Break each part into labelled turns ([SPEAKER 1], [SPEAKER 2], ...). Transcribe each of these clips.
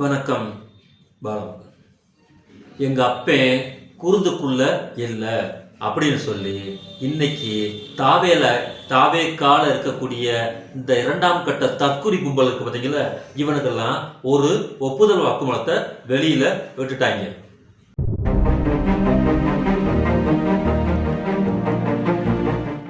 [SPEAKER 1] வணக்கம் பாலம் எங்கள் அப்பே குருதுக்குள்ள இல்லை அப்படின்னு சொல்லி இன்னைக்கு தாவேல தாவேக்கால இருக்கக்கூடிய இந்த இரண்டாம் கட்ட தற்குறி கும்பலுக்கு பார்த்தீங்களா இவனுக்கெல்லாம் ஒரு ஒப்புதல் வாக்குமூலத்தை வெளியில் விட்டுட்டாங்க.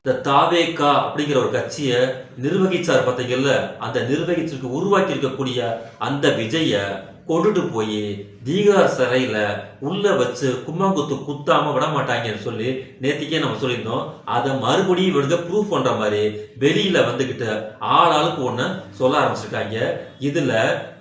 [SPEAKER 1] இந்த தாவேகா அப்படிங்கிற ஒரு கட்சியை நிர்வகிச்சார் பார்த்தீங்கல்ல அந்த நிர்வகிச்சிருக்க உருவாக்கி இருக்கக்கூடிய அந்த விஜய கொண்டுட்டு போய் பீகார் சிறையில் உள்ள வச்சு கும்மாங்குத்து குத்தாமல் விட மாட்டாங்கன்னு சொல்லி நேத்திக்கே நம்ம சொல்லியிருந்தோம். அதை மறுபடியும் இவனுங்க ப்ரூஃப் பண்ணுற மாதிரி வெளியில் வந்துக்கிட்டு ஆள் ஆளுக்கு சொல்ல ஆரம்பிச்சிருக்காங்க. இதில்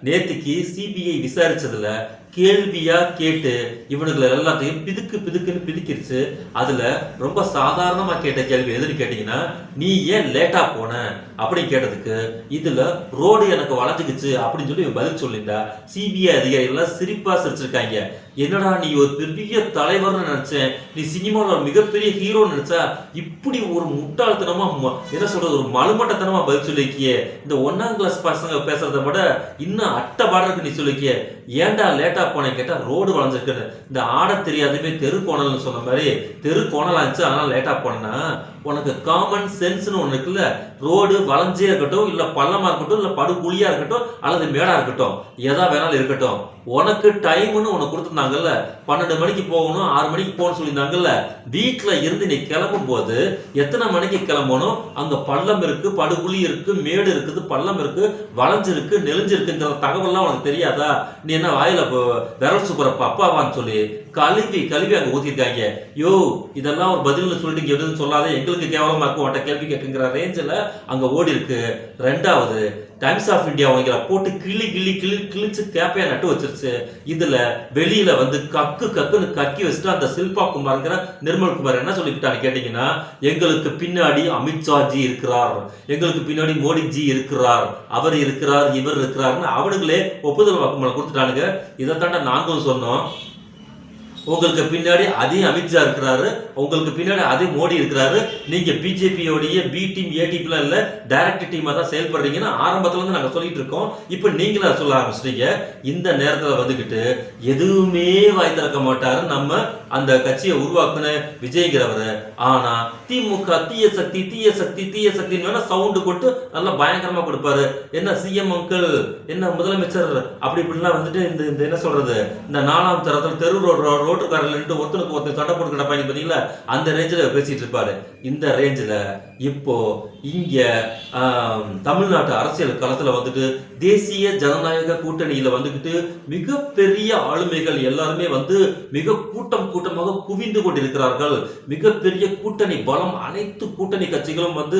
[SPEAKER 1] நேத்திக்கு சிபிஐ விசாரிச்சதுல கேள்வியா கேட்டு இவனுங்களை எல்லாத்தையும் பிதுக்கு பிதுக்குன்னு பிதுக்கிருச்சு. அதுல ரொம்ப சாதாரணமா கேட்ட கேள்வி எதுன்னு கேட்டீங்கன்னா நீ ஏன் லேட்டா போன? அப்படின்னு கேட்டதுக்கு இதுல ரோடு எனக்கு வளைஞ்சுக்குச்சு அப்படின்னு சொல்லி பதில் சொல்லியிருந்தா சிபிஐ அதிகாரிகள் எல்லாம் சிரிப்பா சிரிச்சிருக்காங்க. என்னடா நீ ஒரு பெரிய தலைவர்னு நினைச்சேன் நீ சினிமாவில் ஒரு மிகப்பெரிய ஹீரோன்னு நினைச்சா இப்படி ஒரு முட்டாள்தனமா ம- என்ன சொல்றது ஒரு மலுமட்டத்தனமா பதில் சொல்லிக்கிய இந்த ஒன்னாம் கிளாஸ் பசங்க பேசுறத விட இன்னும் அட்டை பாடுறதுக்கு நீ சொல்லிக்கிய ஏன்டா லேட்டா போனேன் கேட்டா ரோடு வளைஞ்சிருக்குன்னு. இந்த ஆட தெரியாதுமே தெரு கோணல்னு சொன்ன மாதிரி தெரு கோணலாக இருந்துச்சு அதனால லேட்டா போனேன்னா உனக்கு காமன் சென்ஸ்னு ஒன்று இருக்குல்ல. ரோடு வளைஞ்சே இருக்கட்டும் இல்லை பள்ளமாக இருக்கட்டும் இல்லை படுகுழியாக இருக்கட்டும் அல்லது மேடாக இருக்கட்டும். எதா வேணாலும் இருக்கட்டும். உனக்கு டைம்னு உனக்கு கொடுத்துருந்தாங்கல்ல. பன்னெண்டு மணிக்கு போகணும் ஆறு மணிக்கு போகணும்னு சொல்லியிருந்தாங்கல்ல. வீட்டில் இருந்து நீ கிளம்பும் போது எத்தனை மணிக்கு கிளம்பணும்? அங்கே பள்ளம் இருக்கு படுகுழி இருக்கு மேடு இருக்குது பள்ளம் இருக்கு வளைஞ்சிருக்கு நெளிஞ்சிருக்குங்கிற தகவல்லாம் உனக்கு தெரியாதா? நீ என்ன வாயில விரல் சுப்புறப்ப அப்பாவான்னு சொல்லி கழுவி கழுவி அங்கே ஊற்றிருக்காங்க யோ இதெல்லாம் ஒரு பதில்னு சொல்லிட்டு இங்க எதுவும் சொல்லாத. எங்களுக்கு கேவலமாக இருக்கும் உன்ட்ட கேள்வி கேட்குங்கிற ரேஞ்சில் அங்கே ஓடி இருக்கு ரெண்டாவது டைம்ஸ் ஆஃப் இந்தியா அவங்கள போட்டு கிளி கிளி கிளி கிழிச்சு கேப்பையா நட்டு வச்சிருச்சு. இதுல வெளியில வந்து கக்கு கக்குன்னு கக்கி வச்சுட்டு அந்த சில்பா குமார்ங்கிற நிர்மல் குமார் என்ன சொல்லிக்கிட்டான்னு கேட்டீங்கன்னா எங்களுக்கு பின்னாடி அமித்ஷா ஜி இருக்கிறார். எங்களுக்கு பின்னாடி மோடி ஜி இருக்கிறார். அவர் இருக்கிறார் இவர் இருக்கிறார்னு அவனுங்களே ஒப்புதல் வாக்குமூலம் கொடுத்துட்டானுங்க. இதை தாண்ட நாங்களும் சொன்னோம். உங்களுக்கு பின்னாடி அதே அமித்ஷா இருக்கிறாரு. உங்களுக்கு பின்னாடி அதே மோடி இருக்கிறாரு. நீங்க பிஜேபியோடைய பி டீம் ஏ டீம்லாம் இல்ல டைரக்ட் டீமா தான் செயல்படுறீங்கன்னு ஆரம்பத்துல இருந்து நாங்க சொல்லிட்டு இருக்கோம். இப்போ நீங்களா சொல்ல ஆரம்பிச்சிட்டீங்க. இந்த நேரத்துல வந்துகிட்டு எதுவுமே வாய் திறக்க மாட்டாரு நம்ம அந்த கட்சியை உருவாக்குன விஜய்ங்கிறவரு ஆனா திமுக தீய சக்தி தீய சக்தி தீய சக்தின்னு வேணா சவுண்டு போட்டு நல்லா பயங்கரமா கொடுப்பாரு. என்ன சிஎம் அங்கிள் என்ன முதலமைச்சர் அப்படி இப்படிலாம் வந்துட்டு இந்த இந்த என்ன சொல்றது? இந்த நாலாம் தரத்தில் தெரு ரோடு ரோட்டுக்காரில் ஒருத்தனுக்கு ஒருத்தர் சண்டை போட்டு கிடப்பாங்க பார்த்தீங்களா அந்த ரேஞ்சில் பேசிகிட்டு இருப்பார். இந்த ரேஞ்சில் இப்போது இங்கே தமிழ்நாட்டு அரசியல் களத்தில் வந்துட்டு தேசிய ஜனநாயக கூட்டணியில் வந்துக்கிட்டு மிகப்பெரிய ஆளுமைகள் எல்லாருமே வந்து மிக கூட்டம் கூட்டமாக குவிந்து கொண்டிருக்கிறார்கள். மிகப்பெரிய கூட்டணி பலம் அனைத்து கூட்டணி கட்சிகளும் வந்து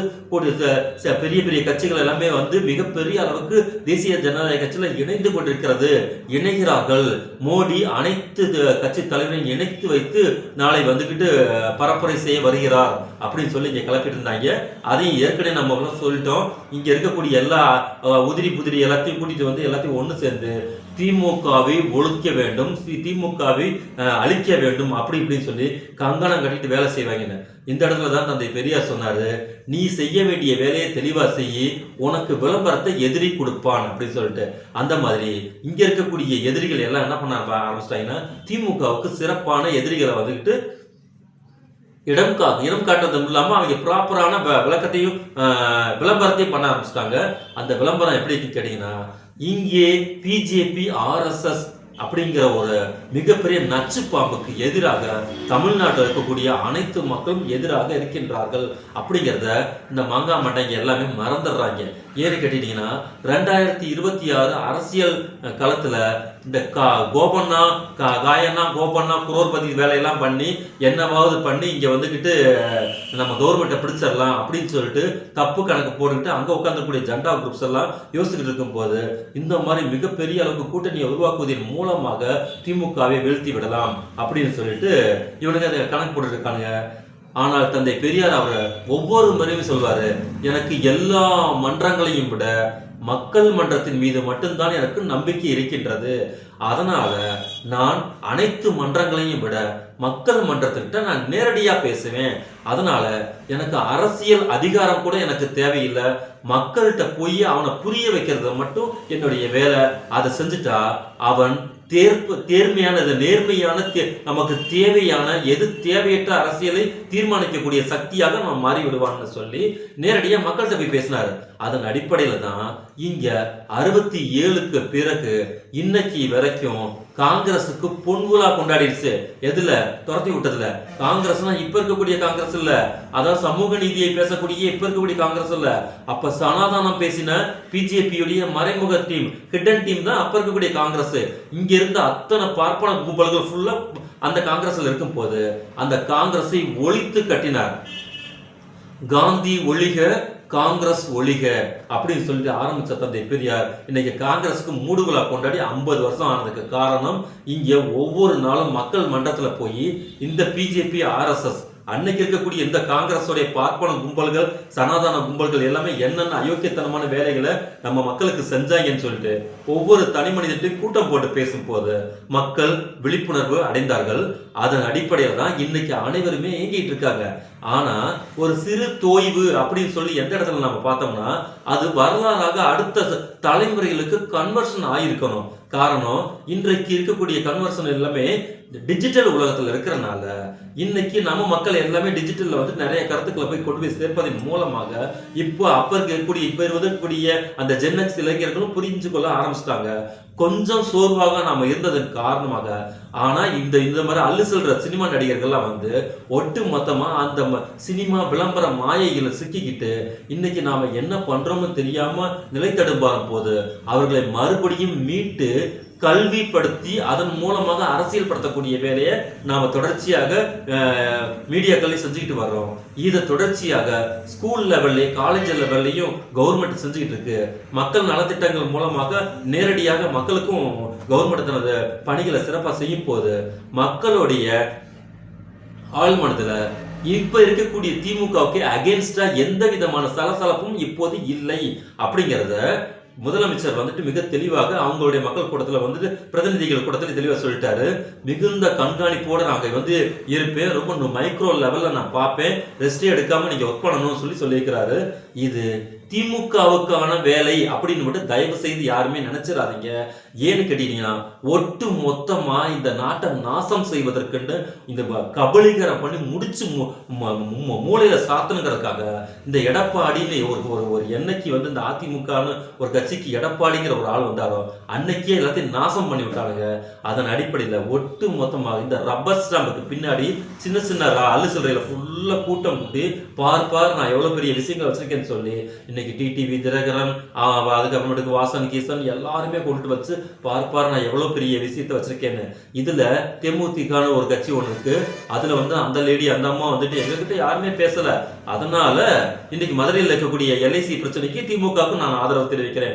[SPEAKER 1] பெரிய பெரிய கட்சிகள் எல்லாமே வந்து மிகப்பெரிய அளவுக்கு தேசிய ஜனநாயக கட்சியில் இணைந்து கொண்டிருக்கிறது. இணைகிறார்கள். மோடி அனைத்து கட்சி தலைவர் தலைவரையும் இணைத்து வைத்து நாளை வந்துகிட்டு பரப்புரை செய்ய வருகிறார் அப்படின்னு சொல்லி இங்க கிளப்பிட்டு இருந்தாங்க. அதையும் ஏற்கனவே நம்ம சொல்லிட்டோம். இங்க இருக்கக்கூடிய எல்லா உதிரி புதிரி எல்லாத்தையும் கூட்டிட்டு வந்து எல்லாத்தையும் ஒண்ணு சேர்ந்து திமுகவை ஒழிக்க வேண்டும் திமுகவை அழிக்க வேண்டும் அப்படி இப்படின்னு சொல்லி கங்கணம் கட்டிட்டு வேலை செய்வாங்கன்னு. இந்த இடத்துல தான் தந்தை பெரியார் சொன்னாரு நீ செய்ய வேண்டிய வேலையை தெளிவாக செய் உனக்கு விளம்பரத்தை எதிரி கொடுப்பான் அப்படின்னு சொல்லிட்டு. அந்த மாதிரி இங்க இருக்கக்கூடிய எதிரிகள் எல்லாம் என்ன பண்ண ஆரம்பிச்சிட்டாங்கன்னா திமுகவுக்கு சிறப்பான எதிரிகளை வந்துக்கிட்டு இடம் கா இடம் காட்டுறதும் இல்லாமல் அவங்க ப்ராப்பரான விளக்கத்தையும் விளம்பரத்தையும் பண்ண ஆரம்பிச்சிட்டாங்க. அந்த விளம்பரம் எப்படி இருக்குன்னு கேட்டீங்கன்னா இங்கே பிஜேபி ஆர்எஸ்எஸ் அப்படிங்கிற ஒரு மிகப்பெரிய நச்சு பாம்புக்கு எதிராக தமிழ்நாட்டில் இருக்கக்கூடிய அனைத்து மக்களும் எதிராக இருக்கின்றார்கள் அப்படிங்கிறத இந்த மாங்காய் மண்டைங்க எல்லாமே மறந்துடுறாங்க. ஏன்னு கேட்டீங்கன்னா ரெண்டாயிரத்தி இருபத்தி ஆறு அரசியல் களத்தில் இந்த கா கோபண்ணா கா காயண்ணா கோபண்ணா குரோர்பதி வேலையெல்லாம் பண்ணி என்னவாவது பண்ணி இங்கே வந்துக்கிட்டு நம்ம கவர்மெண்ட்டை பிடிச்சிடலாம் அப்படின்னு சொல்லிட்டு தப்பு கணக்கு போட்டுக்கிட்டு அங்கே உட்காந்துக்கூடிய ஜெண்டா குரூப்ஸ் எல்லாம் யோசிச்சுக்கிட்டு இருக்கும்போது இந்த மாதிரி மிகப்பெரிய அளவுக்கு கூட்டணியை உருவாக்குவதன் மூலமாக திமுகவை வீழ்த்தி விடலாம் அப்படின்னு சொல்லிட்டு இவனுக்கு அதை கணக்கு போட்டுருக்கானுங்க ஆனால் தந்தை பெரியார் அவர் ஒவ்வொரு முறையும் சொல்வார் எனக்கு எல்லா மன்றங்களையும் விட மக்கள் மன்றத்தின் மீது மட்டும்தான் எனக்கு நம்பிக்கை இருக்கின்றது. அதனால நான் அனைத்து மன்றங்களையும் விட மக்கள் மன்றத்திட்ட நான் நேரடியாக பேசுவேன். அதனால எனக்கு அரசியல் அதிகாரம் கூட எனக்கு தேவையில்லை. மக்கள்கிட்ட போய் அவனை புரிய வைக்கிறது மட்டும் என்னுடைய வேலை. அதை செஞ்சுட்டா அவன் தேர்ப்பு தேர்மையானது நேர்மையான தே- நமக்கு தேவையான எது தேவையற்ற அரசியலை தீர்மானிக்கக்கூடிய சக்தியாக நம்ம மாறி விடுவான்னு சொல்லி நேரடியாக மக்கள்கிட்ட போய் பேசினாரு. அதன் அடிப்படையில தான் இங்க அறுபத்தி ஏழுக்கு பிறகு இன்னைக்கு வரைக்கும் காங்கிரஸுக்கு பொன்குலா கொண்டாடிடுச்சு. எதுல? துரத்தி விட்டதுல. காங்கிரஸ்னா இப்ப இருக்கக்கூடிய காங்கிரஸ் இல்ல. அதான் சமூக நீதியை பேசக்கூடிய இப்ப இருக்கக்கூடிய காங்கிரஸ் இல்ல. அப்ப சனாதானம் பேசின பிஜேபியுடைய மறைமுக டீம் ஹிடன் டீம் தான் அப்ப இருக்கக்கூடிய காங்கிரஸ். இங்க இருந்த அத்தனை பார்ப்பன கும்பல்கள் ஃபுல்லா அந்த காங்கிரஸ்ல இருக்கும் போது அந்த காங்கிரஸை ஒழித்து கட்டினார். காந்தி ஒழிக காங்கிரஸ் ஒழிக அப்படின்னு சொல்லிட்டு ஆரம்பித்த தந்தை பெரியார் இன்னைக்கு காங்கிரஸுக்கு மூடு கொண்டாடி ஐம்பது வருஷம் ஆனதுக்கு காரணம் இங்கே ஒவ்வொரு நாளும் மக்கள் மன்றத்தில் போய் இந்த பிஜேபி ஆர்எஸ்எஸ் அன்னைக்கு இருக்கக்கூடிய இந்த காங்கிரஸோடைய பார்ப்பன கும்பல்கள் சனாதன கும்பல்கள் எல்லாமே என்னென்ன அயோக்கியத்தனமான வேலைகளை நம்ம மக்களுக்கு செஞ்சாங்கன்னு சொல்லிட்டு ஒவ்வொரு தனி மனிதத்தையும் கூட்டம் போட்டு பேசும்போது மக்கள் விழிப்புணர்வு அடைந்தார்கள். அதன் அடிப்படையில் தான் இன்னைக்கு அனைவருமே இயங்கிட்டு இருக்காங்க. ஆனா ஒரு சிறு தோய்வு அப்படின்னு சொல்லி எந்த இடத்துல நம்ம பார்த்தோம்னா அது வரலாறாக அடுத்த தலைமுறைகளுக்கு கன்வர்ஷன் ஆயிருக்கணும். காரணம் இன்றைக்கு இருக்கக்கூடிய கன்வர்ஷன் எல்லாமே டிஜிட்டல் உலகத்துல இருக்கிறனால இன்னைக்கு நம்ம மக்கள் எல்லாமே டிஜிட்டல்ல வந்து நிறைய கருத்துக்களை போய் கொண்டு போய் சேர்ப்பதன் மூலமாக இப்போ அப்போ இருக்கக்கூடிய இப்போ இருக்கக்கூடிய அந்த ஜென்னக்ஸ் இளைஞர்களும் புரிஞ்சு கொள்ள ஆரம்பிச்சிட்டாங்க. கொஞ்சம் சோர்வாக நாம இருந்ததன் காரணமாக ஆனா இந்த இந்த மாதிரி அள்ளு செல்ற சினிமா நடிகர்கள்லாம் வந்து ஒட்டு மொத்தமா அந்த சினிமா விளம்பர மாயையில் சிக்கிக்கிட்டு இன்னைக்கு நாம என்ன பண்றோம்னு தெரியாம நிலைத்தடுப்பாரும் போது அவர்களை மறுபடியும் மீட்டு கல்விப்படுத்தி அதன் மூலமாக அரசியல் படுத்தக்கூடிய வேலையை நாம் தொடர்ச்சியாக மீடியாக்களையும் செஞ்சுக்கிட்டு வர்றோம். இதை தொடர்ச்சியாக ஸ்கூல் லெவல்லையும் காலேஜ் லெவல்லையும் கவர்மெண்ட் செஞ்சுக்கிட்டு இருக்கு. மக்கள் நலத்திட்டங்கள் மூலமாக நேரடியாக மக்களுக்கும் கவர்மெண்ட் தனது பணிகளை சிறப்பாக செய்யும் போது மக்களுடைய ஆழ்மனத்தில் இப்போ இப்ப இருக்கக்கூடிய திமுகவுக்கு அகேன்ஸ்டா எந்த விதமான சலசலப்பும் இப்போது இல்லை. அப்படிங்கிறத முதலமைச்சர் வந்துட்டு மிக தெளிவாக அவங்களுடைய மக்கள் கூட்டத்தில் வந்துட்டு பிரதிநிதிகள் கூட்டத்தில் தெளிவாக சொல்லிட்டாரு. மிகுந்த கண்காணிப்போட நாங்கள் வந்து இருப்பேன். ரொம்ப மைக்ரோ லெவலில் நான் பார்ப்பேன். ரெஸ்டே எடுக்காம நீங்க ஒர்க் பண்ணணும்னு சொல்லி சொல்லியிருக்கிறாரு. இது திமுகவுக்கான வேலை அப்படின்னு மட்டும் தயவு செய்து யாருமே நினைச்சிடாதீங்க. ஏன்னு கேட்டீங்கன்னா ஒட்டு மொத்தமா இந்த நாட்டை நாசம் செய்வதற்குன்னு இந்த கபலீகரம் பண்ணி முடிச்சு மு- ம- மூளையில இந்த எடப்பாடின்னு ஒரு ஒரு ஒரு என்னைக்கு வந்து இந்த அதிமுகன்னு ஒரு கட்சிக்கு எடப்பாடிங்கிற ஒரு ஆள் வந்தாரோ அன்னைக்கே எல்லாத்தையும் நாசம் பண்ணி விட்டாளுங்க. அதன் அடிப்படையில ஒட்டு மொத்தமாக இந்த ரப்பர் ஸ்டாம்புக்கு பின்னாடி சின்ன சின்ன ரா- அள்ளு ஃபுல்லாக கூட்டம் கூட்டி பார் பார் நான் எவ்வளோ பெரிய விஷயங்கள் வச்சிருக்கேன்னு சொல்லி இன்னைக்கு டிடிவி தினகரன் அதுக்கப்புறமேட்டுக்கு வாசன் கீசன் எல்லாருமே கொண்டுட்டு வச்சு பார் பார் நான் எவ்வளோ பெரிய விஷயத்த வச்சிருக்கேன்னு. இதில் தெமுதிகான ஒரு கட்சி ஒன்று இருக்கு. அதில் வந்து அந்த லேடி அந்த அம்மா வந்துட்டு எங்ககிட்ட யாருமே பேசல. அதனால இன்னைக்கு மதுரையில் இருக்கக்கூடிய எல்ஐசி பிரச்சனைக்கு திமுகவுக்கு நான் ஆதரவு தெரிவிக்கிறேன்.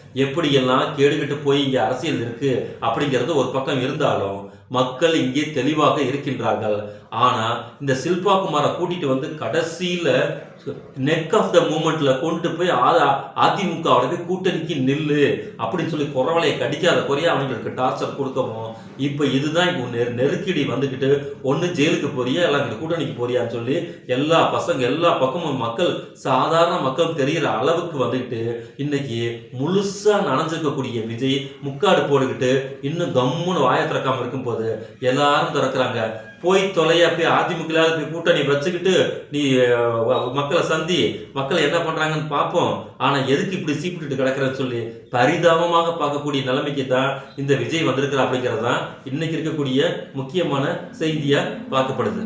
[SPEAKER 1] எப்படியெல்லாம் கேடுகட்டு போய் இங்கே அரசியல் இருக்கு அப்படிங்கிறது ஒரு பக்கம் இருந்தாலும் மக்கள் இங்கே தெளிவாக இருக்கின்றார்கள். ஆனால் இந்த சில்பா குமாரை கூட்டிட்டு வந்து கடைசியில் நெக் ஆஃப் த மூமெண்ட்டில் கொண்டு போய் ஆதா அதிமுகவோட போய் கூட்டணிக்கு நில்லு அப்படின்னு சொல்லி குறவலையை கடிக்காத குறைய அவங்களுக்கு டார்ச்சர் கொடுக்கவும் இப்போ இதுதான் இப்போ நெரு- நெருக்கடி வந்துக்கிட்டு ஒன்று ஜெயிலுக்கு போறியா இல்லை அங்க கூட்டணிக்கு போறியான்னு சொல்லி எல்லா பசங்க எல்லா பக்கமும் மக்கள் சாதாரண மக்கள் தெரிகிற அளவுக்கு வந்துக்கிட்டு இன்னைக்கு முழுசு நனைஞ்சிருக்கக்கூடிய விஜய் முக்காடு போட்டுக்கிட்டு இன்னும் கம்முன்னு வாயை திறக்காமல் இருக்கும்போது எல்லாரும் திறக்கிறாங்க. போய் தொலையா போய் அதிமுக போய் கூட்டணி வச்சுக்கிட்டு நீ மக்களை சந்தி மக்கள் என்ன பண்ணுறாங்கன்னு பார்ப்போம். ஆனால் எதுக்கு இப்படி சீப்பிட்டு கிடக்குறன்னு சொல்லி பரிதாபமாக பார்க்கக்கூடிய நிலைமைக்கு தான் இந்த விஜய் வந்திருக்கிற அப்படிங்கிறது தான் இன்னைக்கு இருக்கக்கூடிய முக்கியமான செய்தியாக பார்க்கப்படுது.